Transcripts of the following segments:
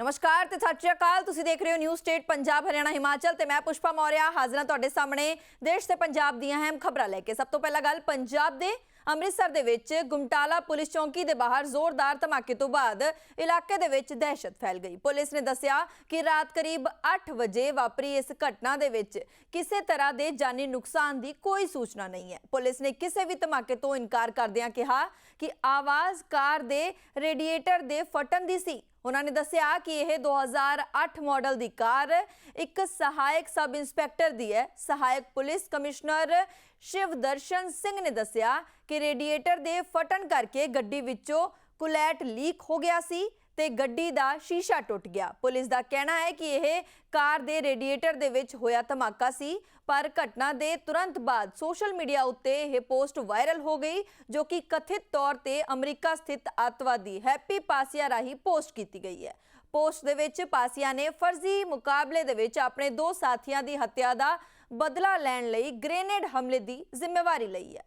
ਨਮਸਕਾਰ ਤੇ ਸਤਿ ਸ਼੍ਰੀ ਅਕਾਲ। ਤੁਸੀਂ ਦੇਖ ਰਹੇ ਹੋ ਨਿਊ ਸਟੇਟ ਪੰਜਾਬ, ਹਰਿਆਣਾ, ਹਿਮਾਚਲ ਤੇ ਮੈਂ ਪੁਸ਼ਪਾ ਮੌਰਿਆ ਹਾਜ਼ਰਾਂ ਤੁਹਾਡੇ ਸਾਹਮਣੇ ਦੇਸ਼ ਤੇ ਪੰਜਾਬ ਦੀਆਂ ਅਹਿਮ ਖਬਰਾਂ ਲੈ ਕੇ। ਸਭ ਤੋਂ ਪਹਿਲਾਂ ਗੱਲ ਪੰਜਾਬ ਦੇ ਅੰਮ੍ਰਿਤਸਰ ਦੇ ਵਿੱਚ ਗੁਮਟਾਲਾ ਪੁਲਿਸ ਚੌਂਕੀ ਦੇ ਬਾਹਰ ਜ਼ੋਰਦਾਰ ਧਮਾਕੇ ਤੋਂ ਬਾਅਦ ਇਲਾਕੇ ਦੇ ਵਿੱਚ ਦਹਿਸ਼ਤ ਫੈਲ ਗਈ। ਪੁਲਿਸ ਨੇ ਦੱਸਿਆ ਕਿ ਰਾਤ ਕਰੀਬ 8 ਵਜੇ ਵਾਪਰੀ ਇਸ ਘਟਨਾ ਦੇ ਵਿੱਚ ਕਿਸੇ ਤਰ੍ਹਾਂ ਦੇ ਜਾਨੀ ਨੁਕਸਾਨ ਦੀ ਕੋਈ ਸੂਚਨਾ ਨਹੀਂ ਹੈ। ਪੁਲਿਸ ਨੇ ਕਿਸੇ ਵੀ ਧਮਾਕੇ ਤੋਂ ਇਨਕਾਰ ਕਰਦਿਆਂ ਕਿਹਾ ਕਿ ਆਵਾਜ਼ ਕਾਰ ਦੇ ਰੇਡੀਏਟਰ ਦੇ ਫਟਣ ਦੀ ਸੀ। ਉਹਨਾਂ ਨੇ ਦੱਸਿਆ ਕਿ ਇਹ 2008 ਮਾਡਲ ਦੀ ਕਾਰ ਇੱਕ ਸਹਾਇਕ ਸਬ ਇੰਸਪੈਕਟਰ ਦੀ ਹੈ। ਸਹਾਇਕ ਪੁਲਿਸ ਕਮਿਸ਼ਨਰ ਸ਼ਿਵਦਰਸ਼ਨ ਸਿੰਘ ਨੇ ਦੱਸਿਆ ਕਿ ਰੇਡੀਏਟਰ ਦੇ ਫਟਣ ਕਰਕੇ ਗੱਡੀ ਵਿੱਚੋਂ ਕੁਲੈਟ ਲੀਕ ਹੋ ਗਿਆ ਸੀ। ਤੇ ਗੱਡੀ ਦਾ ਸ਼ੀਸ਼ਾ ਟੁੱਟ ਗਿਆ। ਪੁਲਿਸ ਦਾ ਕਹਿਣਾ ਹੈ ਕਿ ਇਹ ਕਾਰ ਦੇ ਰੇਡੀਏਟਰ ਦੇ ਵਿੱਚ ਹੋਇਆ ਧਮਾਕਾ ਸੀ, ਪਰ ਘਟਨਾ ਦੇ ਤੁਰੰਤ ਬਾਅਦ ਸੋਸ਼ਲ ਮੀਡੀਆ ਉੱਤੇ ਇਹ ਪੋਸਟ ਵਾਇਰਲ ਹੋ ਗਈ, ਜੋ ਕਿ ਕਥਿਤ ਤੌਰ ਤੇ ਅਮਰੀਕਾ ਸਥਿਤ ਅੱਤਵਾਦੀ ਹੈਪੀ ਪਾਸੀਆ ਰਾਹੀਂ ਪੋਸਟ ਕੀਤੀ ਗਈ ਹੈ। ਪੋਸਟ ਦੇ ਵਿੱਚ ਪਾਸੀਆ ਨੇ ਫਰਜ਼ੀ ਮੁਕਾਬਲੇ ਦੇ ਵਿੱਚ ਆਪਣੇ ਦੋ ਸਾਥੀਆਂ ਦੀ ਹੱਤਿਆ ਦਾ ਬਦਲਾ ਲੈਣ ਲਈ ਗ੍ਰੇਨੇਡ ਹਮਲੇ ਦੀ ਜ਼ਿੰਮੇਵਾਰੀ ਲਈ ਹੈ।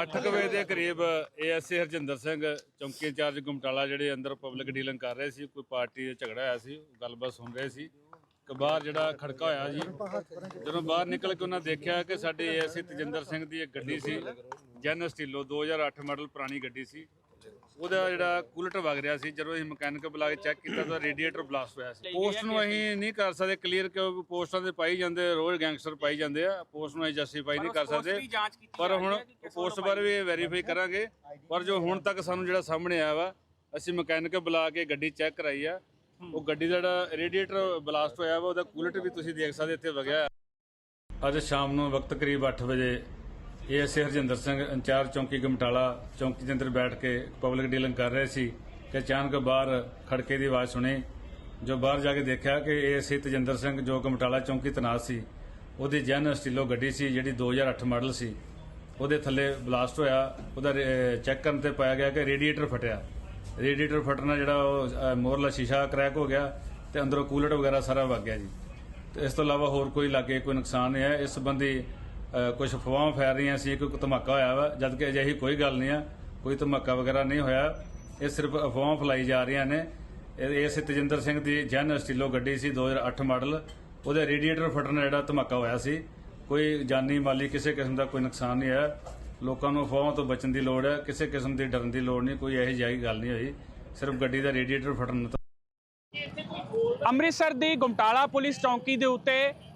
8 ਵਜੇ ਦੇ ਕਰੀਬ ਏਐਸਏ ਹਰਜਿੰਦਰ ਸਿੰਘ, ਚੌਂਕੀ ਇੰਚਾਰਜ ਗੁਮਟਾਲਾ, ਜਿਹੜੇ ਅੰਦਰ ਪਬਲਿਕ ਡੀਲਿੰਗ ਕਰ ਰਹੇ ਸੀ, ਕੋਈ ਪਾਰਟੀ ਦਾ ਝਗੜਾ ਹੋਇਆ ਸੀ, ਗੱਲਬਾਤ ਸੁਣ ਰਹੇ ਸੀ। ਕਿ ਬਾਹਰ ਜਿਹੜਾ ਖੜਕਾ ਹੋਇਆ ਜੀ, ਜਦੋਂ ਬਾਹਰ ਨਿਕਲ ਕੇ ਉਹਨਾਂ ਦੇਖਿਆ ਕਿ ਸਾਡੇ ਏਐਸਏ ਤਜਿੰਦਰ ਸਿੰਘ ਦੀ ਇੱਕ ਗੱਡੀ ਸੀ, ਜੈਨ ਸਟੀਲੋ 2008 ਮਾਡਲ ਪੁਰਾਣੀ ਗੱਡੀ ਸੀ। ਉਹਦਾ ਜਿਹੜਾ ਕੂਲਟ ਵਗ ਰਿਹਾ ਸੀ ਜਦੋਂ ਅਸੀਂ ਮਕੈਨਿਕ ਬੁਲਾ ਕੇ ਚੈੱਕ ਕੀਤਾ ਤਾਂ ਰੇਡੀਏਟਰ ਬਲਾਸਟ ਹੋਇਆ ਸੀ। ਪੋਸਟ ਨੂੰ ਅਸੀਂ ਨਹੀਂ ਕਰ ਸਕਦੇ ਕਲੀਅਰ ਕਿ ਪੋਸਟਾਂ ਤੇ ਪਾਈ ਜਾਂਦੇ ਰੋਜ਼ ਗੈਂਗਸਟਰ ਪਾਈ ਜਾਂਦੇ ਆ। ਪੋਸਟ ਨੂੰ ਜਸਟੀਫਾਈ ਨਹੀਂ ਕਰ ਸਕਦੇ। ਪਰ ਹੁਣ ਪੋਸਟ ਬਾਰੇ ਵੀ ਵੈਰੀਫਾਈ ਕਰਾਂਗੇ। ਪਰ ਜੋ ਹੁਣ ਤੱਕ ਸਾਨੂੰ ਜਿਹੜਾ ਸਾਹਮਣੇ ਆਇਆ ਵਾ ਅਸੀਂ ਮਕੈਨਿਕ ਬੁਲਾ ਕੇ ਗੱਡੀ ਚੈੱਕ ਕਰਾਈ ਆ। ਉਹ ਗੱਡੀ ਦਾ ਜਿਹੜਾ ਰੇਡੀਏਟਰ ਬਲਾਸਟ ਹੋਇਆ ਵਾ ਉਹਦਾ ਕੂਲਟ ਵੀ ਤੁਸੀਂ ਦੇਖ ਸਕਦੇ ਇੱਥੇ ਵਗਿਆ ਅੱਜ ਸ਼ਾਮ ਨੂੰ ਵਕਤ ਕਰੀਬ 8 ਵਜੇ ਏਐਸਏ ਹਰਜਿੰਦਰ ਸਿੰਘ ਇੰਚਾਰਜ ਚੌਂਕੀ ਗਮਟਾਲਾ, ਚੌਂਕੀ ਦੇ ਅੰਦਰ ਬੈਠ ਕੇ ਪਬਲਿਕ ਡੀਲਿੰਗ ਕਰ ਰਹੇ ਸੀ ਕਿ ਅਚਾਨਕ ਬਾਹਰ ਖੜਕੇ ਦੀ ਆਵਾਜ਼ ਸੁਣੀ, ਜੋ ਬਾਹਰ ਜਾ ਕੇ ਦੇਖਿਆ ਕਿ ਏਐਸਏ ਤਜਿੰਦਰ ਸਿੰਘ ਜੋ ਗਮਟਾਲਾ ਚੌਂਕੀ ਤਨਾਤ ਸੀ। ਉਹਦੀ ਜੈਨ ਸਟੀਲੋ ਗੱਡੀ ਸੀ, ਜਿਹੜੀ 2008 ਮਾਡਲ ਸੀ। ਉਹਦੇ ਥੱਲੇ ਬਲਾਸਟ ਹੋਇਆ, ਉਹਦਾ ਚੈੱਕ ਕਰਨ ਤੇ ਪਾਇਆ ਗਿਆ ਕਿ ਰੇਡੀਏਟਰ ਫਟਿਆ। ਰੇਡੀਏਟਰ ਫਟਣਾ ਜਿਹੜਾ ਉਹ ਮੋਰਲਾ ਸ਼ੀਸ਼ਾ ਕਰੈਕ ਹੋ ਗਿਆ ਤੇ ਅੰਦਰੋਂ ਕੂਲਰ ਵਗੈਰਾ ਸਾਰਾ ਵਗ ਗਿਆ ਜੀ। ਤੇ ਇਸ ਤੋਂ ਇਲਾਵਾ ਹੋਰ ਕੋਈ ਲਾਗੇ ਕੋਈ ਨੁਕਸਾਨ ਨਹੀਂ ਹੈ ਇਸ ਸੰਬੰਧੀ ਕੁਝ ਅਫਵਾਹਾਂ ਫੈਲ ਰਹੀਆਂ ਸੀ ਕੋਈ ਧਮਾਕਾ ਹੋਇਆ ਵਾ ਜਦ ਕਿ ਅਜਿਹੀ ਕੋਈ ਗੱਲ ਨਹੀਂ ਆ, ਕੋਈ ਧਮਾਕਾ ਵਗੈਰਾ ਨਹੀਂ ਹੋਇਆ। ਇਹ ਸਿਰਫ ਅਫਵਾਹਾਂ ਫੈਲਾਈ ਜਾ ਰਹੀਆਂ ਨੇ। ਇਹ ਇਹ ਤਜਿੰਦਰ ਸਿੰਘ ਦੀ ਜੈਨ ਸਟੀਲੋ ਗੱਡੀ ਸੀ 2008 ਮਾਡਲ। ਉਹਦੇ ਰੇਡੀਏਟਰ ਫਟਣ ਨਾਲ ਜਿਹੜਾ ਧਮਾਕਾ ਹੋਇਆ ਸੀ। ਕੋਈ ਜਾਨੀ ਮਾਲੀ ਕਿਸੇ ਕਿਸਮ ਦਾ ਕੋਈ ਨੁਕਸਾਨ ਨਹੀਂ ਆਇਆ ਲੋਕਾਂ ਨੂੰ ਅਫਵਾਹਾਂ ਤੋਂ ਬਚਣ ਦੀ ਲੋੜ ਹੈ, ਕਿਸੇ ਕਿਸਮ ਦੀ ਡਰਨ ਦੀ ਲੋੜ ਨਹੀਂ, ਕੋਈ ਇਹੋ ਜਿਹੀ ਗੱਲ ਨਹੀਂ ਹੋਈ। ਸਿਰਫ ਗੱਡੀ ਦਾ ਰੇਡੀਏਟਰ ਫਟਣ ਅੰਮ੍ਰਿਤਸਰ ਦੀ ਗੁਮਟਾਲਾ ਪੁਲਿਸ ਚੌਂਕੀ ਦੇ ਉੱਤੇ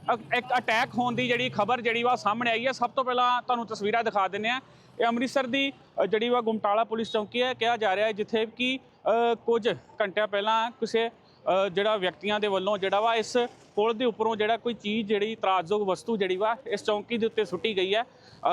ਇੱਕ ਅਟੈਕ ਹੋਣ ਦੀ ਜਿਹੜੀ ਖਬਰ ਜਿਹੜੀ ਵਾ ਸਾਹਮਣੇ ਆਈ ਹੈ। ਸਭ ਤੋਂ ਪਹਿਲਾਂ ਤੁਹਾਨੂੰ ਤਸਵੀਰਾਂ ਦਿਖਾ ਦਿੰਨੇ ਆ ਇਹ ਅੰਮ੍ਰਿਤਸਰ ਦੀ ਜਿਹੜੀ ਵਾ ਗੁਮਟਾਲਾ ਪੁਲਿਸ ਚੌਕੀ ਹੈ, ਕਿਹਾ ਜਾ ਰਿਹਾ ਹੈ, ਜਿੱਥੇ ਕਿ ਕੁਝ ਘੰਟਿਆਂ ਪਹਿਲਾਂ ਕਿਸੇ ਜਿਹੜਾ ਵਿਅਕਤੀਆਂ ਦੇ ਵੱਲੋਂ ਜਿਹੜਾ ਵਾ ਇਸ ਪੁਲ ਦੇ ਉੱਪਰੋਂ ਜਿਹੜਾ ਕੋਈ ਚੀਜ਼ ਜਿਹੜੀ ਤਰਾਜ਼ਯੋਗ ਵਸਤੂ ਜਿਹੜੀ ਵਾ, ਇਸ ਚੌਂਕੀ ਦੇ ਉੱਤੇ ਸੁੱਟੀ ਗਈ ਹੈ।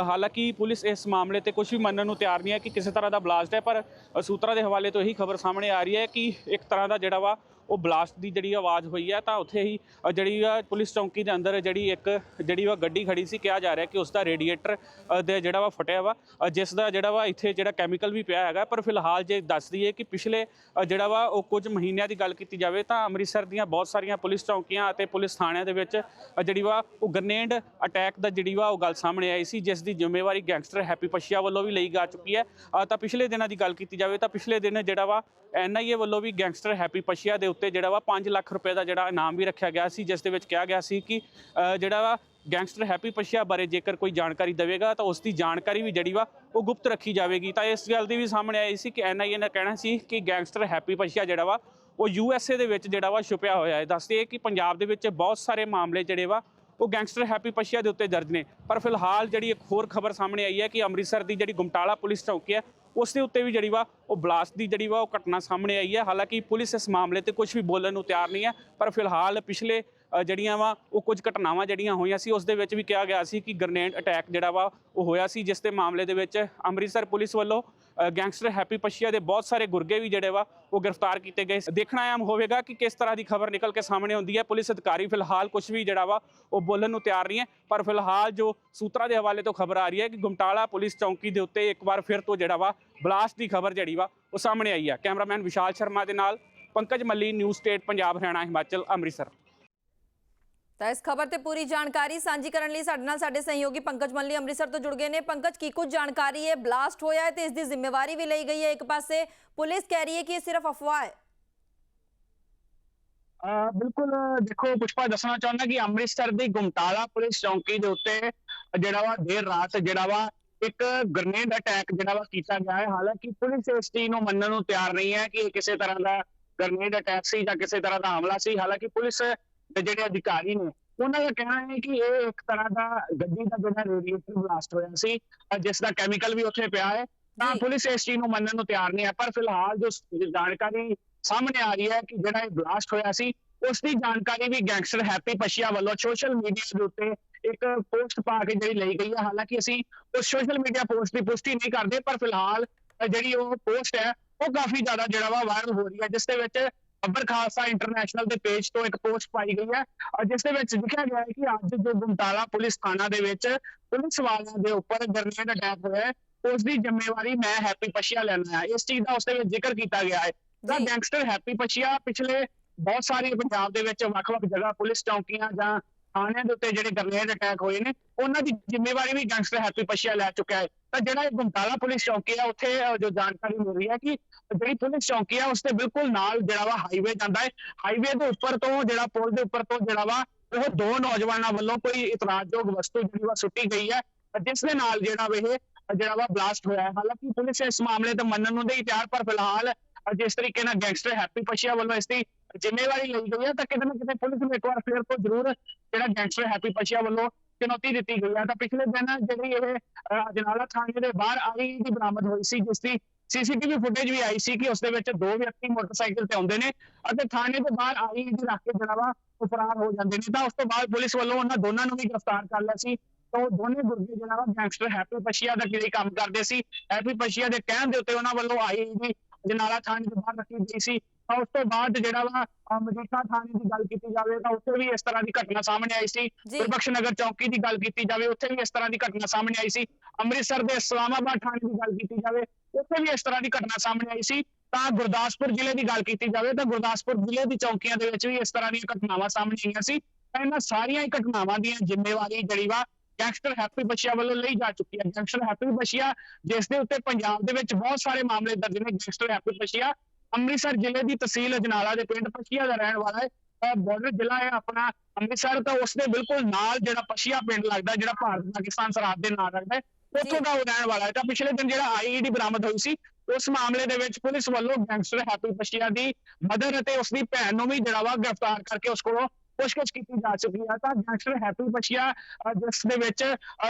ਹਾਲਾਂਕਿ ਪੁਲਿਸ ਇਸ ਮਾਮਲੇ ਤੇ ਕੁਝ ਵੀ ਮੰਨਣ ਨੂੰ ਤਿਆਰ ਨਹੀਂ ਹੈ ਕਿ ਕਿਸੇ ਤਰ੍ਹਾਂ ਦਾ ਬਲਾਸਟ ਹੈ, ਪਰ ਸੂਤਰਾਂ ਦੇ ਹਵਾਲੇ ਤੋਂ ਇਹੀ ਖਬਰ ਸਾਹਮਣੇ ਆ ਰਹੀ ਹੈ ਕਿ ਇੱਕ ਤਰ੍ਹਾਂ ਦਾ ਜਿਹੜਾ ਵਾ, ਉਹ ਬਲਾਸਟ ਦੀ ਜਿਹੜੀ ਆਵਾਜ਼ ਹੋਈ ਹੈ, ਤਾਂ ਉੱਥੇ ਹੀ ਜਿਹੜੀ ਆ ਪੁਲਿਸ ਚੌਂਕੀ ਦੇ ਅੰਦਰ ਜਿਹੜੀ ਇੱਕ, ਜਿਹੜੀ ਵਾ ਗੱਡੀ ਖੜੀ ਸੀ, ਕਿਹਾ ਜਾ ਰਿਹਾ ਕਿ ਉਸ ਦਾ ਰੇਡੀਏਟਰ ਦੇ ਜਿਹੜਾ ਵਾ ਫਟਿਆ ਵਾ। ਜਿਸ ਦਾ ਜਿਹੜਾ ਵਾ ਇੱਥੇ ਜਿਹੜਾ ਕੈਮੀਕਲ ਵੀ ਪਿਆ ਹੈਗਾ, ਪਰ ਫਿਲਹਾਲ ਜੇ ਦੱਸ ਦਈਏ ਕਿ ਪਿਛਲੇ ਜਿਹੜਾ ਵਾ ਉਹ ਕੁਝ ਮਹੀਨਿਆਂ ਦੀ ਗੱਲ ਕੀਤੀ ਜਾਵੇ, ਤਾਂ ਅੰਮ੍ਰਿਤਸਰ ਦੀਆਂ ਬਹੁਤ ਸਾਰੀਆਂ ਪੁਲਿਸ ਚੌਂਕੀਆਂ ਅਤੇ ਪੁਲਿਸ ਥਾਣਿਆਂ ਦੇ ਵਿੱਚ ਜਿਹੜੀ ਵਾ ਉਹ ਗਰਨੇਡ ਅਟੈਕ ਦਾ ਜਿਹੜੀ ਵਾ ਉਹ ਗੱਲ ਸਾਹਮਣੇ ਆਈ ਸੀ, ਜਿਸ ਦੀ ਜ਼ਿੰਮੇਵਾਰੀ ਗੈਂਗਸਟਰ ਹੈਪੀ ਪਸ਼ੀਆ ਵੱਲੋਂ ਵੀ ਲਈ ਜਾ ਚੁੱਕੀ ਹੈ। ਤਾਂ ਪਿਛਲੇ ਦਿਨਾਂ ਦੀ ਗੱਲ ਕੀਤੀ ਜਾਵੇ ਤਾਂ ਪਿਛਲੇ ਦਿਨ ਜਿਹੜਾ ਵਾ ਐਨਆਈਏ ਵੱਲੋਂ ਵੀ ਗੈਂਗਸਟਰ ਹੈਪੀ ਪਸ਼ੀਆ ਦੇ ਉੱਤੇ ਜਿਹੜਾ ਵਾ 5 ਲੱਖ ਰੁਪਏ ਦਾ ਜਿਹੜਾ ਇਨਾਮ ਵੀ ਰੱਖਿਆ ਗਿਆ ਸੀ, ਜਿਸ ਦੇ ਵਿੱਚ ਕਿਹਾ ਗਿਆ ਸੀ ਕਿ ਜਿਹੜਾ ਵਾ ਗੈਂਗਸਟਰ ਹੈਪੀ ਪਸ਼ੀਆ ਬਾਰੇ ਜੇਕਰ ਕੋਈ ਜਾਣਕਾਰੀ ਦੇਵੇਗਾ ਤਾਂ ਉਸ ਦੀ ਜਾਣਕਾਰੀ ਵੀ ਜਿਹੜੀ ਵਾ ਉਹ ਗੁਪਤ ਰੱਖੀ ਜਾਵੇਗੀ। ਤਾਂ ਇਸ ਗੱਲ ਦੀ ਵੀ ਸਾਹਮਣੇ ਆਈ ਸੀ ਕਿ ਐਨਆਈਏ ਨੇ ਕਹਿਣਾ ਸੀ ਕਿ ਗੈਂਗਸਟਰ ਹੈਪੀ ਪਸ਼ੀਆ ਜਿਹੜਾ ਵਾ ਉਹ ਯੂ ਐੱਸ ਏ ਦੇ ਵਿੱਚ ਜਿਹੜਾ ਵਾ ਛੁਪਿਆ ਹੋਇਆ ਹੈ। ਦੱਸਦੇ ਕਿ ਪੰਜਾਬ ਦੇ ਵਿੱਚ ਬਹੁਤ ਸਾਰੇ ਮਾਮਲੇ ਜਿਹੜੇ ਵਾ, ਉਹ ਗੈਂਗਸਟਰ ਹੈਪੀ ਪਸ਼ੀਆ ਦੇ ਉੱਤੇ ਦਰਜ ਨੇ। ਪਰ ਫਿਲਹਾਲ ਜਿਹੜੀ ਇੱਕ ਹੋਰ ਖਬਰ ਸਾਹਮਣੇ ਆਈ ਹੈ ਕਿ ਅੰਮ੍ਰਿਤਸਰ ਦੀ ਜਿਹੜੀ ਗੁਮਟਾਲਾ ਪੁਲਿਸ ਚੌਕੀ ਹੈ, ਉਸ ਦੇ ਉੱਤੇ ਵੀ ਜਿਹੜੀ ਵਾ, ਉਹ ਬਲਾਸਟ ਦੀ ਜਿਹੜੀ ਵਾ, ਉਹ ਘਟਨਾ ਸਾਹਮਣੇ ਆਈ ਹੈ। ਹਾਲਾਂਕਿ ਪੁਲਿਸ ਇਸ ਮਾਮਲੇ ਤੇ ਕੁਝ ਵੀ ਬੋਲਣ ਨੂੰ ਤਿਆਰ ਨਹੀਂ ਹੈ, ਪਰ ਫਿਲਹਾਲ ਪਿਛਲੇ ਜਿਹੜੀਆਂ ਵਾ, ਉਹ ਕੁਝ ਘਟਨਾਵਾਂ ਜਿਹੜੀਆਂ ਹੋਈਆਂ ਸੀ, ਉਸ ਦੇ ਵਿੱਚ ਵੀ ਕਿਹਾ ਗਿਆ ਸੀ ਕਿ ਗ੍ਰਨੇਡ ਅਟੈਕ ਜਿਹੜਾ ਵਾ, ਉਹ ਹੋਇਆ ਸੀ, ਜਿਸ ਦੇ ਮਾਮਲੇ ਦੇ ਵਿੱਚ ਅੰਮ੍ਰਿਤਸਰ ਪੁਲਿਸ ਵੱਲੋਂ ਗੈਂਗਸਟਰ ਹੈਪੀ ਪਸ਼ੀਆ ਦੇ ਬਹੁਤ ਸਾਰੇ ਗੁਰਗੇ ਵੀ ਜਿਹੜੇ ਵਾ, ਉਹ ਗ੍ਰਿਫਤਾਰ ਕੀਤੇ ਗਏ ਦੇਖਣਾ ਆਮ ਹੋਵੇਗਾ ਕਿ ਕਿਸ ਤਰ੍ਹਾਂ ਦੀ ਖਬਰ ਨਿਕਲ ਕੇ ਸਾਹਮਣੇ ਆਉਂਦੀ ਹੈ। ਪੁਲਿਸ ਅਧਿਕਾਰੀ ਫਿਲਹਾਲ ਕੁਝ ਵੀ ਜਿਹੜਾ ਵਾ, ਉਹ ਬੋਲਣ ਨੂੰ ਤਿਆਰ ਨਹੀਂ ਹੈ। ਪਰ ਫਿਲਹਾਲ ਜੋ ਸੂਤਰਾਂ ਦੇ ਹਵਾਲੇ ਤੋਂ ਖਬਰ ਆ ਰਹੀ ਹੈ ਕਿ ਗੁਮਟਾਲਾ ਪੁਲਿਸ ਚੌਂਕੀ ਦੇ ਉੱਤੇ ਇੱਕ ਵਾਰ ਫਿਰ ਤੋਂ ਜਿਹੜਾ ਵਾ, ਬਲਾਸਟ ਦੀ ਖਬਰ ਜਿਹੜੀ ਵਾ, ਉਹ ਸਾਹਮਣੇ ਆਈ ਹੈ। ਕੈਮਰਾਮੈਨ ਵਿਸ਼ਾਲ ਸ਼ਰਮਾ ਦੇ ਨਾਲ ਪੰਕਜ ਮੱਲੀ, ਨਿਊਜ਼ ਸਟੇਟ, ਪੰਜਾਬ, ਹਰਿਆਣਾ, ਹਿਮਾਚਲ, ਅੰਮ੍ਰਿਤਸਰ। ਤਾਂ ਇਸ ਖਬਰ ਤੇ ਪੂਰੀ ਜਾਣਕਾਰੀ ਸਾਂਝੀ ਕਰਨ ਲਈ ਸਾਡੇ ਨਾਲ ਸਾਡੇ ਸਹਿਯੋਗੀ ਪੰਕਜ ਮੱਲੀ ਅੰਮ੍ਰਿਤਸਰ ਤੋਂ ਜੁੜ ਗਏ ਨੇ। ਪੰਕਜ, ਕੀ ਕੁਝ ਜਾਣਕਾਰੀ ਹੈ ਬਲਾਸਟ ਹੋਇਆ ਹੈ ਤੇ ਇਸ ਦੀ ਜ਼ਿੰਮੇਵਾਰੀ ਵੀ ਲਈ ਗਈ ਹੈ ਇੱਕ ਪਾਸੇ। ਪੁਲਿਸ ਕਹਿ ਰਹੀ ਹੈ ਕਿ ਇਹ ਸਿਰਫ ਅਫਵਾਹ ਹੈ। ਬਿਲਕੁਲ, ਦੇਖੋ, ਪੁਸ਼ਪਾ, ਦੱਸਣਾ ਚਾਹੁੰਦਾ ਕਿ ਅੰਮ੍ਰਿਤਸਰ ਦੀ ਗੁਮਟਾਲਾ ਪੁਲਿਸ ਚੌਂਕੀ ਦੇ ਉੱਤੇ ਜਿਹੜਾ ਵਾ ਦੇਰ ਰਾਤ ਜਿਹੜਾ ਵਾ ਇੱਕ ਗ੍ਰਨੇਡ ਅਟੈਕ ਜਿਹੜਾ ਵਾ ਕੀਤਾ ਗਿਆ ਹੈ। ਹਾਲਾਂਕਿ ਪੁਲਿਸ ਇਸ ਚੀਜ਼ ਨੂੰ ਮੰਨਣ ਨੂੰ ਤਿਆਰ ਨਹੀਂ ਹੈ ਕਿ ਇਹ ਕਿਸੇ ਤਰ੍ਹਾਂ ਦਾ ਗ੍ਰਨੇਡ ਅਟੈਕ ਸੀ ਜਾਂ ਕਿਸੇ ਤਰ੍ਹਾਂ ਦਾ ਹਮਲਾ ਸੀ। ਹਾਲਾਂਕਿ ਪੁਲਿਸ ਦੇ ਜਿਹੜੇ ਅਧਿਕਾਰੀ ਨੇ ਉਹਨਾਂ ਦਾ ਕਹਿਣਾ ਹੈ ਕਿ ਇਹ ਇੱਕ ਤਰ੍ਹਾਂ ਦਾ ਗੱਡੀ ਦਾ ਜਿਹੜਾ ਰੇਡੀਏਟਰ ਬਲਾਸਟ ਹੋਇਆ ਸੀ ਜਿਸ ਦਾ ਕੈਮੀਕਲ ਵੀ ਉੱਥੇ ਪਿਆ ਹੈ ਤਾਂ। ਪੁਲਿਸ ਇਸ ਚੀਜ਼ ਨੂੰ ਮੰਨਣ ਨੂੰ ਤਿਆਰ ਨਹੀਂ ਹੈ ਪਰ ਫਿਲਹਾਲ ਜੋ ਜਾਣਕਾਰੀ ਸਾਹਮਣੇ ਆ ਰਹੀ ਹੈ ਕਿ ਜਿਹੜਾ ਇਹ ਬਲਾਸਟ ਹੋਇਆ ਸੀ ਉਸ ਦੀ ਜਾਣਕਾਰੀ ਵੀ ਗੈਂਗਸਟਰ ਹੈਪੀ ਪਸ਼ੀਆ ਵੱਲੋਂ ਸੋਸ਼ਲ ਮੀਡੀਆ ਦੇ ਉੱਤੇ ਇੱਕ ਪੋਸਟ ਪਾ ਕੇ ਜਿਹੜੀ ਲਈ ਗਈ ਹੈ ਹਾਲਾਂਕਿ ਅਸੀਂ ਉਸ ਸੋਸ਼ਲ ਮੀਡੀਆ ਪੋਸਟ ਦੀ ਪੁਸ਼ਟੀ ਨਹੀਂ ਕਰਦੇ ਪਰ ਫਿਲਹਾਲ ਜਿਹੜੀ ਉਹ ਪੋਸਟ ਹੈ ਉਹ ਕਾਫੀ ਜ਼ਿਆਦਾ ਜਿਹੜਾ ਵਾ ਵਾਇਰਲ ਹੋ ਰਹੀ ਹੈ ਜਿਸ ਦੇ ਵਿੱਚ ਅੱਬਰ ਖਾਲਸਾ ਇੰਟਰਨੈਸ਼ਨਲ ਦੇ ਪੇਜ ਤੋਂ ਇੱਕ ਪੋਸਟ ਪਾਈ ਗਈ ਹੈ ਅ, ਜਿਸ ਦੇ ਵਿੱਚ ਲਿਖਿਆ ਗਿਆ ਹੈ ਕਿ ਅੱਜ ਜੋ ਗੁਮਟਾਲਾ ਪੁਲਿਸ ਥਾਣਾ ਦੇ ਵਿੱਚ ਪੁਲਿਸ ਵਾਲਿਆਂ ਦੇ ਉੱਪਰ ਗ੍ਰਨੇਡ ਅਟੈਕ ਹੋਇਆ ਹੈ ਉਸ ਦੀ ਜ਼ਿੰਮੇਵਾਰੀ ਮੈਂ ਹੈਪੀ ਪਸ਼ੀਆ ਲੈਣਾ ਹੈ ਇਸ ਚੀਜ਼ ਦਾ ਉਸ ਦੇ ਵਿੱਚ ਜ਼ਿਕਰ ਕੀਤਾ ਗਿਆ ਹੈ ਜੀ। ਗੈਂਗਸਟਰ ਹੈਪੀ ਪਸ਼ੀਆ ਪਿਛਲੇ ਬਹੁਤ ਸਾਰੇ ਪੰਜਾਬ ਦੇ ਵਿੱਚ ਵੱਖ-ਵੱਖ ਜਗ੍ਹਾ ਪੁਲਿਸ ਚੌਂਕੀਆਂ ਜਾਂ ਥਾਣਿਆਂ ਦੇ ਉੱਤੇ ਜਿਹੜੇ ਗ੍ਰਨੇਡ ਅਟੈਕ ਹੋਏ ਨੇ, ਉਹਨਾਂ ਦੀ ਜ਼ਿੰਮੇਵਾਰੀ ਵੀ ਗੈਂਗਸਟਰ ਹੈਪੀ ਪਸ਼ੀਆ ਲੈ ਚੁੱਕਾ ਹੈ। ਤਾਂ ਜਿਹੜਾ ਇਹ ਗੁਮਟਾਲਾ ਪੁਲਿਸ ਚੌਂਕੀ ਹੈ ਉੱਥੇ ਜੋ ਜਾਣਕਾਰੀ ਮਿਲ ਰਹੀ ਹੈ ਕਿ ਜਿਹੜੀ ਪੁਲਿਸ ਚੌਂਕੀ ਹੈ ਉਸ ਦੇ ਬਿਲਕੁਲ ਨਾਲ ਜਿਹੜਾ ਵਾ ਹਾਈਵੇ ਜਾਂਦਾ ਹੈ। ਹਾਈਵੇ ਦੇ ਉੱਪਰ ਤੋਂ ਜਿਹੜਾ ਪੁਲ ਦੇ ਉੱਪਰ ਤੋਂ ਜਿਹੜਾ ਵਾ, ਉਹ ਦੋ ਨੌਜਵਾਨਾਂ ਵੱਲੋਂ ਕੋਈ ਇਤਰਾਜ਼ਯੋਗ ਵਸਤੂ ਜਿਹੜੀ ਵਾ ਸੁੱਟੀ ਗਈ ਹੈ ਜਿਸ ਦੇ ਨਾਲ ਜਿਹੜਾ ਵਾ ਇਹ ਜਿਹੜਾ ਵਾ ਬਲਾਸਟ ਹੋਇਆ ਹੈ। ਹਾਲਾਂਕਿ ਪੁਲਿਸ ਇਸ ਮਾਮਲੇ ਤੇ ਮੰਨਣ ਨੂੰ ਨਹੀਂ ਤਿਆਰ, ਪਰ ਫਿਲਹਾਲ ਜਿਸ ਤਰੀਕੇ ਨਾਲ ਗੈਂਗਸਟਰ ਹੈਪੀ ਪਸ਼ੀਆ ਵੱਲੋਂ ਇਸ ਦੀ ਜ਼ਿੰਮੇਵਾਰੀ ਲਈ ਗਈ ਹੈ ਤਾਂ ਕਿਤੇ ਨਾ ਕਿਤੇ ਪੁਲਿਸ ਨੂੰ ਇੱਕ ਵਾਰ ਫੇਰ ਤੋਂ ਜ਼ਰੂਰ ਜਿਹੜਾ ਗੈਂਗਸਟਰ ਹੈਪੀ ਪਸ਼ੀਆ ਵੱਲੋਂ ਚੁਣੌਤੀ ਦਿੱਤੀ ਗਈ ਹੈ ਤਾਂ ਪਿਛਲੇ ਦਿਨ ਜਿਹੜੀ ਇਹ ਅਜਨਾਲਾ ਥਾਣੇ ਦੇ ਬਾਹਰ ਆਈ ਦੀ ਬਰਾਮਦ ਹੋਈ ਸੀ, ਜਿਸ ਦੀ ਸੀਸੀਟੀਵੀ ਫੁਟੇਜ ਵੀ ਆਈ ਸੀ ਕਿ ਉਸ ਦੇ ਵਿੱਚ ਦੋ ਵਿਅਕਤੀ ਮੋਟਰਸਾਈਕਲ ਤੇ ਆਉਂਦੇ ਨੇ ਅਤੇ ਥਾਣੇ ਦੇ ਬਾਹਰ ਆਈ ਦੀ ਰੱਖ ਕੇ ਜਿਹੜਾ ਵਾ ਉਹ ਫਰਾਰ ਹੋ ਜਾਂਦੇ ਨੇ। ਤਾਂ ਉਸ ਤੋਂ ਬਾਅਦ ਪੁਲਿਸ ਵੱਲੋਂ ਉਹਨਾਂ ਦੋਨਾਂ ਨੂੰ ਵੀ ਗ੍ਰਿਫਤਾਰ ਕਰ ਲਿਆ ਸੀ। ਤਾਂ ਉਹ ਦੋਨੇ ਗੁਰਗੇ ਜਿਹੜਾ ਵਾ ਗੈਂਗਸਟਰ ਹੈਪੀ ਪਸ਼ੀਆ ਦਾ ਜਿਹੜੇ ਕੰਮ ਕਰਦੇ ਸੀ? ਹੈਪੀ ਪਸ਼ੀਆ ਦੇ ਕਹਿਣ ਦੇ ਉੱਤੇ ਉਹਨਾਂ ਵੱਲੋਂ ਆਈ ਦੀ ਜਨਾਲਾ ਥਾਣੇ ਦੇ ਬਾਹਰ ਰੱਖੀ ਗਈ ਸੀ। ਤਾਂ ਉਸ ਤੋਂ ਬਾਅਦ ਜਿਹੜਾ ਵਾ ਮਜੀਠਾ ਥਾਣੇ ਦੀ ਗੱਲ ਕੀਤੀ ਜਾਵੇ ਤਾਂ ਉੱਥੇ ਵੀ ਇਸ ਤਰ੍ਹਾਂ ਦੀ ਘਟਨਾ ਸਾਹਮਣੇ ਆਈ ਸੀ। ਗੁਰਬਖਸ਼ ਨਗਰ ਚੌਕੀ ਦੀ ਗੱਲ ਕੀਤੀ ਜਾਵੇ ਉੱਥੇ ਵੀ ਇਸ ਤਰ੍ਹਾਂ ਦੀ ਘਟਨਾ ਸਾਹਮਣੇ ਆਈ ਸੀ। ਅੰਮ੍ਰਿਤਸਰ ਦੇ ਇਸਲਾਮਾਬਾਦ ਥਾਣੇ ਦੀ ਗੱਲ ਕੀਤੀ ਜਾਵੇ ਉੱਥੇ ਵੀ ਇਸ ਤਰ੍ਹਾਂ ਦੀ ਘਟਨਾ ਸਾਹਮਣੇ ਆਈ ਸੀ। ਤਾਂ ਗੁਰਦਾਸਪੁਰ ਜ਼ਿਲ੍ਹੇ ਦੀ ਗੱਲ ਕੀਤੀ ਜਾਵੇ ਤਾਂ ਗੁਰਦਾਸਪੁਰ ਜ਼ਿਲ੍ਹੇ ਦੀ ਚੌਕੀਆਂ ਦੇ ਵਿੱਚ ਵੀ ਇਸ ਤਰ੍ਹਾਂ ਦੀਆਂ ਘਟਨਾਵਾਂ ਸਾਹਮਣੇ ਆਈਆਂ ਸੀ। ਤਾਂ ਇਹਨਾਂ ਸਾਰੀਆਂ ਹੀ ਘਟਨਾਵਾਂ ਦੀਆਂ ਜ਼ਿੰਮੇਵਾਰੀ ਜਿਹੜੀ ਵਾ ਗੈਂਗਸਟਰ ਹੈਪੀ ਬਸ਼ੀਆ ਵੱਲੋਂ ਲਈ ਜਾ ਚੁੱਕੀ ਹੈ। ਗੈਂਗਸਟਰ ਹੈਪੀ ਬਸ਼ੀਆ ਜਿਸ ਦੇ ਉੱਤੇ ਪੰਜਾਬ ਦੇ ਵਿੱਚ ਬਹੁਤ ਸਾਰੇ ਮਾਮਲੇ ਦਰਜ ਨੇ ਗੈਂਗਸਟਰ ਹੈਪੀ ਬਸ਼ੀਆ ਅੰਮ੍ਰਿਤਸਰ ਜ਼ਿਲ੍ਹੇ ਦੀ ਤਹਿਸੀਲ ਅਜਨਾਲਾ ਦੇ ਪਿੰਡ ਪਸ਼ੀਆ ਦਾ ਰਹਿਣ ਵਾਲਾ ਹੈ। ਬਾਰਡਰ ਜ਼ਿਲ੍ਹਾ ਹੈ ਆਪਣਾ ਅੰਮ੍ਰਿਤਸਰ ਤਾਂ ਉਸ ਦੇ ਬਿਲਕੁਲ ਨਾਲ ਜਿਹੜਾ ਪਸ਼ੀਆ ਪਿੰਡ ਲੱਗਦਾ ਜਿਹੜਾ ਭਾਰਤ ਪਾਕਿਸਤਾਨ ਸਰਹੱਦ ਦੇ ਨਾਲ ਲੱਗਦਾ ਹੈ ਉੱਥੋਂ ਦਾ ਉਹ ਰਹਿਣ ਵਾਲਾ ਹੈ। ਤਾਂ ਪਿਛਲੇ ਦਿਨ ਜਿਹੜਾ ਆਈਈਡੀ ਬਰਾਮਦ ਹੋਈ ਸੀ ਉਸ ਮਾਮਲੇ ਦੇ ਵਿੱਚ ਪੁਲਿਸ ਵੱਲੋਂ ਗੈਂਗਸਟਰ ਹੈਪੀ ਪਸ਼ੀਆ ਦੀ ਮਦਰ ਅਤੇ ਉਸ ਦੀ ਭੈਣ ਨੂੰ ਵੀ ਜਿਹੜਾ ਵਾ ਗ੍ਰਿਫਤਾਰ ਕਰਕੇ ਉਸ ਕੋਲੋਂ ਪੁੱਛਗਿੱਛ ਕੀਤੀ ਜਾ ਚੁੱਕੀ ਹੈ। ਤਾਂ ਗੈਂਗਸਟਰ ਹੈਪੀ ਪਸ਼ੀਆ ਅਹ, ਜਿਸ ਦੇ ਵਿੱਚ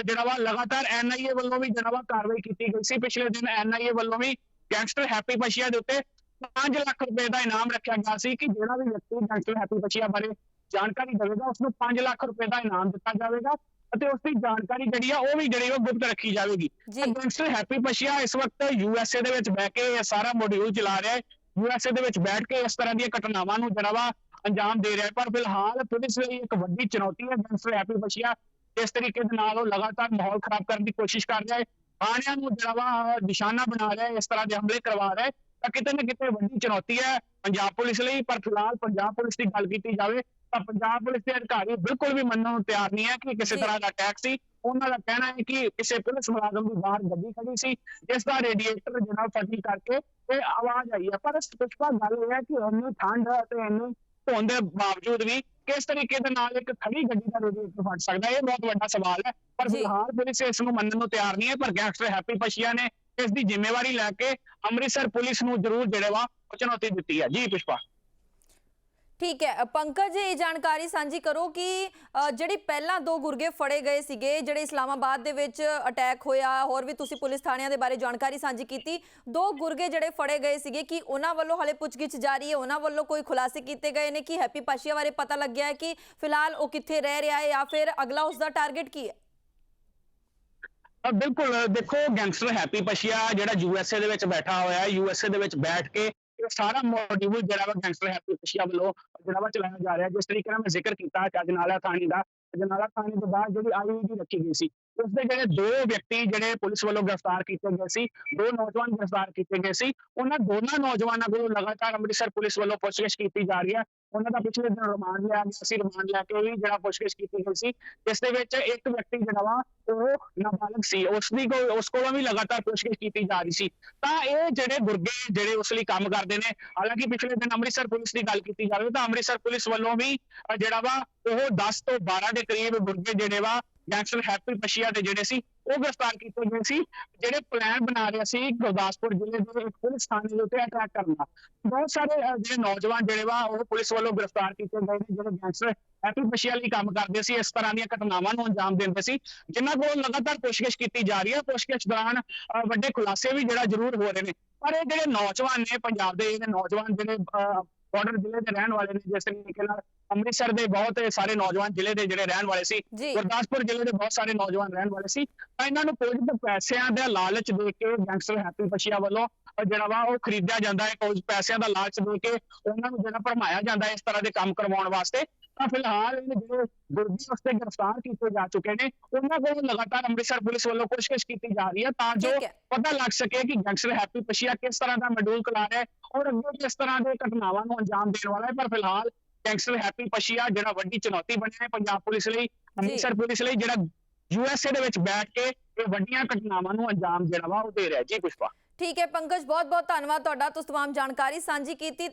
ਜਿਹੜਾ ਵਾ ਲਗਾਤਾਰ ਐਨਆਈਏ ਵੱਲੋਂ ਵੀ ਜਿਹੜਾ ਵਾ ਕਾਰਵਾਈ ਕੀਤੀ ਗਈ ਸੀ। ਪਿਛਲੇ ਦਿਨ ਐਨਆਈਏ ਵੱਲੋਂ ਵੀ ਗੈਂਗਸਟਰ ਹੈਪੀ ਪਸ਼ੀਆ ਦੇ ਉੱਤੇ 5 ਲੱਖ ਰੁਪਏ ਦਾ ਇਨਾਮ ਰੱਖਿਆ ਗਿਆ ਸੀ ਕਿ ਜਿਹੜਾ ਵੀ ਵਿਅਕਤੀ ਗੈਂਗਸਟਰ ਹੈਪੀ ਪਸ਼ੀਆ ਬਾਰੇ ਜਾਣਕਾਰੀ ਦੇਵੇਗਾ ਉਸ ਨੂੰ 5 ਲੱਖ ਰੁਪਏ ਦਾ ਇਨਾਮ ਦਿੱਤਾ ਜਾਵੇਗਾ ਅਤੇ ਉਸ ਦੀ ਜਾਣਕਾਰੀ ਜਿਹੜੀ ਆ ਉਹ ਵੀ ਜਿਹੜੀ ਉਹ ਗੁਪਤ ਰੱਖੀ ਜਾਵੇਗੀ। ਗੈਂਗਸਟਰ ਹੈਪੀ ਪਸ਼ੀਆ ਇਸ ਵਕਤ ਯੂਐਸਏ ਦੇ ਵਿੱਚ ਬਹਿ ਕੇ ਇਹ ਸਾਰਾ ਮੋਡਿਊਲ ਚਲਾ ਰਿਹਾ ਹੈ। ਯੂਐਸਏ ਦੇ ਵਿੱਚ ਬੈਠ ਕੇ ਇਸ ਤਰ੍ਹਾਂ ਦੀਆਂ ਘਟਨਾਵਾਂ ਨੂੰ ਜਿਹੜਾ ਵਾ ਅੰਜਾਮ ਦੇ ਰਿਹਾ ਹੈ। ਪਰ ਫਿਲਹਾਲ ਪੁਲਿਸ ਲਈ ਇੱਕ ਵੱਡੀ ਚੁਣੌਤੀ ਹੈ ਗੈਂਗਸਟਰ ਹੈਪੀ ਪਸ਼ੀਆ ਇਸ ਤਰੀਕੇ ਦੇ ਨਾਲ ਉਹ ਲਗਾਤਾਰ ਮਾਹੌਲ ਖਰਾਬ ਕਰਨ ਦੀ ਕੋਸ਼ਿਸ਼ ਕਰ ਰਿਹਾ ਹੈ। ਥਾਣਿਆਂ ਨੂੰ ਜਿਹੜਾ ਵਾ ਨਿਸ਼ਾਨਾ ਬਣਾ ਰਿਹਾ ਹੈ ਇਸ ਤਰ੍ਹਾਂ ਦੇ ਹਮਲੇ ਕਰਵਾ ਰਿਹਾ ਹੈ। ਤਾਂ ਕਿਤੇ ਨਾ ਕਿਤੇ ਵੱਡੀ ਚੁਣੌਤੀ ਹੈ ਪੰਜਾਬ ਪੁਲਿਸ ਲਈ ਪਰ ਫਿਲਹਾਲ ਪੰਜਾਬ ਪੁਲਿਸ ਦੀ ਗੱਲ ਕੀਤੀ ਜਾਵੇ ਤਾਂ ਪੰਜਾਬ ਪੁਲਿਸ ਦੇ ਅਧਿਕਾਰੀ ਬਿਲਕੁਲ ਵੀ ਮੰਨਣ ਨੂੰ ਤਿਆਰ ਨਹੀਂ ਹੈ ਕਿ ਕਿਸੇ। ਤਰ੍ਹਾਂ ਦਾ ਅਟੈਕ ਸੀ ਉਹਨਾਂ ਦਾ ਕਹਿਣਾ ਹੈ ਕਿ ਕਿਸੇ ਪੁਲਿਸ ਮੁਲਾਜ਼ਮ ਦੀ ਬਾਹਰ ਗੱਡੀ ਖੜੀ ਸੀ ਜਿਸ ਦਾ ਰੇਡੀਏਟਰ ਜਿਹੜਾ ਫਟੀ ਕਰਕੇ ਤੇ ਆਵਾਜ਼ ਆਈ ਹੈ ਪਰ ਪੁਸ਼ਪਾ ਗੱਲ ਇਹ ਹੈ ਕਿ ਇੰਨੀ ਠੰਡ ਅਤੇ ਇੰਨੀ ਧੁੰਦ ਦੇ ਬਾਵਜੂਦ ਵੀ ਕਿਸ ਤਰੀਕੇ ਦੇ ਨਾਲ ਇੱਕ ਖੜੀ ਗੱਡੀ ਦਾ ਰੇਡੀਏਟਰ ਫਟ ਸਕਦਾ ਇਹ ਬਹੁਤ ਵੱਡਾ ਸਵਾਲ ਹੈ ਪਰ। ਫਿਲਹਾਲ ਪੁਲਿਸ ਇਸ ਨੂੰ ਮੰਨਣ ਨੂੰ ਤਿਆਰ ਨਹੀਂ ਹੈ ਪਰ ਗੈਂਗਸਟਰ ਹੈਪੀ ਪਸ਼ੀਆ ਨੇ ਇਸ ਦੀ ਜ਼ਿੰਮੇਵਾਰੀ ਲੈ ਕੇ ਅੰਮ੍ਰਿਤਸਰ ਪੁਲਿਸ ਨੂੰ ਜ਼ਰੂਰ ਜਿਹੜੇ ਵਾ ਚੁਣੌਤੀ ਦਿੱਤੀ ਹੈ ਜੀ ਪੁਸ਼ਪਾ। ਠੀਕ ਹੈ ਪੰਕਜ, ਇਹ ਜਾਣਕਾਰੀ ਸਾਂਝੀ ਕਰੋ ਕਿ ਜਿਹੜੀ ਪਹਿਲਾਂ ਦੋ ਗੁਰਗੇ ਫੜੇ ਗਏ ਸੀਗੇ, ਜਿਹੜੇ ਇਸਲਾਮਾਬਾਦ ਦੇ ਵਿੱਚ ਅਟੈਕ ਹੋਇਆ, ਹੋਰ ਵੀ ਤੁਸੀਂ ਪੁਲਿਸ ਥਾਣਿਆਂ ਦੇ ਬਾਰੇ ਜਾਣਕਾਰੀ ਸਾਂਝੀ ਕੀਤੀ, ਦੋ ਗੁਰਗੇ ਜਿਹੜੇ ਫੜੇ ਗਏ ਸੀਗੇ, ਕਿ ਉਹਨਾਂ ਵੱਲੋਂ ਹਲੇ ਪੁੱਛਗਿੱਛ ਜਾਰੀ ਹੈ? ਉਹਨਾਂ ਵੱਲੋਂ ਕੋਈ ਖੁਲਾਸੇ ਕੀਤੇ ਗਏ ਨੇ? ਕਿ ਹੈਪੀ ਪਾਸ਼ੀਆ ਬਾਰੇ ਪਤਾ ਲੱਗਿਆ ਹੈ ਕਿ ਫਿਲਹਾਲ ਉਹ ਕਿੱਥੇ ਰਹਿ ਰਿਹਾ ਹੈ ਜਾਂ ਫਿਰ ਅਗਲਾ ਉਸ ਦਾ ਟਾਰਗੇਟ ਕੀ ਹੈ? ਬਿਲਕੁਲ, ਦੇਖੋ ਗੈਂਗਸਟਰ ਹੈਪੀ ਪਸ਼ੀਆ ਜਿਹੜਾ ਯੂਐਸਏ ਦੇ ਵਿੱਚ ਬੈਠਾ ਹੋਇਆ ਹੈ ਯੂਐਸਏ ਦੇ ਵਿੱਚ ਬੈਠ ਕੇ ਇਹ ਸਾਰਾ ਮੋਡਿਊਲ ਜਿਹੜਾ ਵਾ ਗੈਂਗਸਟਰ ਹੈਪੀ ਪਸ਼ੀਆ ਵੱਲੋਂ ਜਿਹੜਾ ਵਾ ਚਲਾਇਆ ਜਾ ਰਿਹਾ, ਜਿਸ ਤਰੀਕੇ ਨਾਲ ਮੈਂ ਜ਼ਿਕਰ ਕੀਤਾ ਅਜਨਾਲਾ ਥਾਣੇ ਦਾ। ਅਜਨਾਲਾ ਥਾਣੇ ਤੋਂ ਬਾਅਦ ਜਿਹੜੀ ਆਈਈਡੀ ਰੱਖੀ ਗਈ ਸੀ ਉਸਦੇ ਜਿਹੜੇ ਦੋ ਵਿਅਕਤੀ ਜਿਹੜੇ ਪੁਲਿਸ ਵੱਲੋਂ ਗ੍ਰਿਫਤਾਰ ਕੀਤੇ ਗਏ ਸੀ, ਦੋ ਨੌਜਵਾਨ ਗ੍ਰਿਫਤਾਰ ਕੀਤੇ ਗਏ ਸੀ, ਉਹਨਾਂ ਦੋਨਾਂ ਨੌਜਵਾਨਾਂ ਕੋਲੋਂ ਲਗਾਤਾਰ ਅੰਮ੍ਰਿਤਸਰ ਪੁਲਿਸ ਵੱਲੋਂ ਪੁੱਛਗਿੱਛ ਕੀਤੀ ਜਾ ਰਹੀ ਹੈ। ਉਹਨਾਂ ਦਾ ਪਿਛਲੇ ਦਿਨ ਰਿਮਾਂਡ ਲਿਆ ਗਿਆ ਸੀ, ਰਿਮਾਂਡ ਲੈ ਕੇ ਵੀ ਜਿਹੜਾ ਪੁੱਛਗਿੱਛ ਕੀਤੀ ਗਈ ਸੀ, ਜਿਸ ਦੇ ਵਿੱਚ ਇੱਕ ਵਿਅਕਤੀ ਜਿਹੜਾ ਵਾ, ਉਹ ਨਾਬਾਲਗ ਸੀ। ਉਸ ਦੀ ਕੋ ਉਸ ਕੋਲੋਂ ਵੀ ਲਗਾਤਾਰ ਪੁੱਛਗਿੱਛ ਕੀਤੀ ਜਾ ਰਹੀ ਸੀ। ਤਾਂ ਇਹ ਜਿਹੜੇ ਗੁਰਗੇ ਜਿਹੜੇ ਉਸ ਲਈ ਕੰਮ ਕਰਦੇ ਨੇ, ਹਾਲਾਂਕਿ ਪਿਛਲੇ ਦਿਨ ਅੰਮ੍ਰਿਤਸਰ ਪੁਲਿਸ ਦੀ ਗੱਲ ਕੀਤੀ ਜਾਵੇ ਤਾਂ ਅੰਮ੍ਰਿਤਸਰ ਪੁਲਿਸ ਵੱਲੋਂ ਵੀ ਜਿਹੜਾ ਵਾ, ਉਹ 10 ਤੋਂ 12 ਦੇ ਕਰੀਬ ਗੁਰਗੇ ਜਿਹੜੇ ਵਾ ਗੈਂਗਸਟਰ ਹੈਪੀ ਪਸ਼ੀਆ ਦੇ ਜਿਹੜੇ ਸੀ, ਉਹ ਗ੍ਰਿਫਤਾਰ ਕੀਤੇ ਗਏ ਸੀ, ਜਿਹੜੇ ਪਲਾਨ ਬਣਾ ਰਹੇ ਸੀ ਗੁਰਦਾਸਪੁਰ ਜ਼ਿਲ੍ਹੇ ਦੇ ਇੱਕ ਪੁਲਿਸ ਥਾਣੇ ਦੇ ਉੱਤੇ ਅਟੈਕ ਕਰਨ ਦਾ। ਬਹੁਤ ਸਾਰੇ ਜਿਹੜੇ ਨੌਜਵਾਨ ਜਿਹੜੇ ਵਾ, ਉਹ ਪੁਲਿਸ ਵੱਲੋਂ ਗ੍ਰਿਫਤਾਰ ਕੀਤੇ ਗਏ ਨੇ, ਜਿਹੜੇ ਗੈਂਗਸਟਰ ਹੈਪੀ ਪਸ਼ੀਆ ਲਈ ਕੰਮ ਕਰਦੇ ਸੀ, ਇਸ ਤਰ੍ਹਾਂ ਦੀਆਂ ਘਟਨਾਵਾਂ ਨੂੰ ਅੰਜਾਮ ਦਿੰਦੇ ਸੀ, ਜਿਨ੍ਹਾਂ ਕੋਲ ਲਗਾਤਾਰ ਪੁੱਛਗਿੱਛ ਕੀਤੀ ਜਾ ਰਹੀ ਹੈ। ਪੁੱਛਗਿੱਛ ਦੌਰਾਨ ਵੱਡੇ ਖੁਲਾਸੇ ਵੀ ਜਿਹੜਾ ਜ਼ਰੂਰ ਹੋ ਰਹੇ ਨੇ। ਪਰ ਇਹ ਜਿਹੜੇ ਨੌਜਵਾਨ ਨੇ, ਪੰਜਾਬ ਦੇ ਜਿਹੜੇ ਨੌਜਵਾਨ ਜਿਹੜੇ ਬਾਰਡਰ ਜ਼ਿਲ੍ਹੇ ਦੇ ਰਹਿਣ ਵਾਲੇ ਨੇ ਜਿਸ ਤਰੀਕੇ ਨਾਲ ਅੰਮ੍ਰਿਤਸਰ ਦੇ ਬਹੁਤ ਸਾਰੇ ਨੌਜਵਾਨ ਜ਼ਿਲ੍ਹੇ ਦੇ ਜਿਹੜੇ ਰਹਿਣ ਵਾਲੇ ਸੀ ਗੁਰਦਾਸਪੁਰ ਜ਼ਿਲ੍ਹੇ ਦੇ ਬਹੁਤ ਸਾਰੇ ਨੌਜਵਾਨ ਰਹਿਣ ਵਾਲੇ ਸੀ ਤਾਂ ਇਹਨਾਂ ਨੂੰ ਕੁਝ ਪੈਸਿਆਂ ਦਾ ਲਾਲਚ ਦੇ ਕੇ ਗੈਂਗਸਟਰ ਹੈਪੀ ਪਸ਼ੀਆ ਵੱਲੋਂ ਜਿਹੜਾ ਵਾ ਉਹ ਖਰੀਦਿਆ ਜਾਂਦਾ ਹੈ ਕੁਝ ਪੈਸਿਆਂ ਦਾ ਲਾਲਚ ਦੇ ਕੇ ਉਹਨਾਂ ਨੂੰ ਜਿਹੜਾ ਭਰਮਾਇਆ ਜਾਂਦਾ ਹੈ ਇਸ ਤਰ੍ਹਾਂ ਦੇ ਕੰਮ ਕਰਵਾਉਣ ਵਾਸਤੇ ਤਾਂ ਫਿਲਹਾਲ ਇਹ ਜਿਹੜੇ ਗੁਰਦੀ ਉਸਤੇ ਗ੍ਰਿਫਤਾਰ ਕੀਤੇ ਜਾ ਚੁੱਕੇ ਨੇ ਉਹਨਾਂ ਕੋਲ ਲਗਾਤਾਰ ਅੰਮ੍ਰਿਤਸਰ ਪੁਲਿਸ ਵੱਲੋਂ ਪੁੱਛਗਿੱਛ ਕੀਤੀ ਜਾ ਰਹੀ ਹੈ ਤਾਂ ਜੋ ਪਤਾ ਲੱਗ ਸਕੇ ਕਿ ਗੈਂਗਸਟਰ ਹੈਪੀ ਪਸ਼ੀਆ ਕਿਸ ਤਰ੍ਹਾਂ ਦਾ ਮਡੂਲ ਕਲਾ ਰਿਹਾ ਹੈ ਔਰ ਅੱਗੇ ਕਿਸ ਤਰ੍ਹਾਂ ਦੇ ਘਟਨਾਵਾਂ ਨੂੰ ਅੰਜਾਮ ਦੇਣ ਵਾਲਾ ਹੈ ਪਰ ਫਿਲਹਾਲ ਗੈਂਗਸਟਰ ਹੈਪੀ ਪਸ਼ੀਆ ਜਿਹੜਾ ਵੱਡੀ ਚੁਣੌਤੀ ਬਣਿਆ ਹੈ ਪੰਜਾਬ ਪੁਲਿਸ ਲਈ ਅੰਮ੍ਰਿਤਸਰ ਪੁਲਿਸ ਲਈ ਜਿਹੜਾ ਯੂਐਸਏ ਦੇ ਵਿੱਚ ਬੈਠ ਕੇ ਇਹ ਵੱਡੀਆਂ ਘਟਨਾਵਾਂ ਨੂੰ ਅੰਜਾਮ ਦੇਣਾ ਵਾ ਉਹ ਦੇ ਰਿਹਾ ਜੀ ਪੁਸ਼ਪਾ। ਠੀਕ ਹੈ ਪੰਕਜ ਬਹੁਤ ਬਹੁਤ ਧੰਨਵਾਦ ਤੁਹਾਡਾ ਤੁਸੀਂ ਤਮਾਮ ਜਾਣਕਾਰੀ ਸਾਂਝੀ ਕੀਤੀ।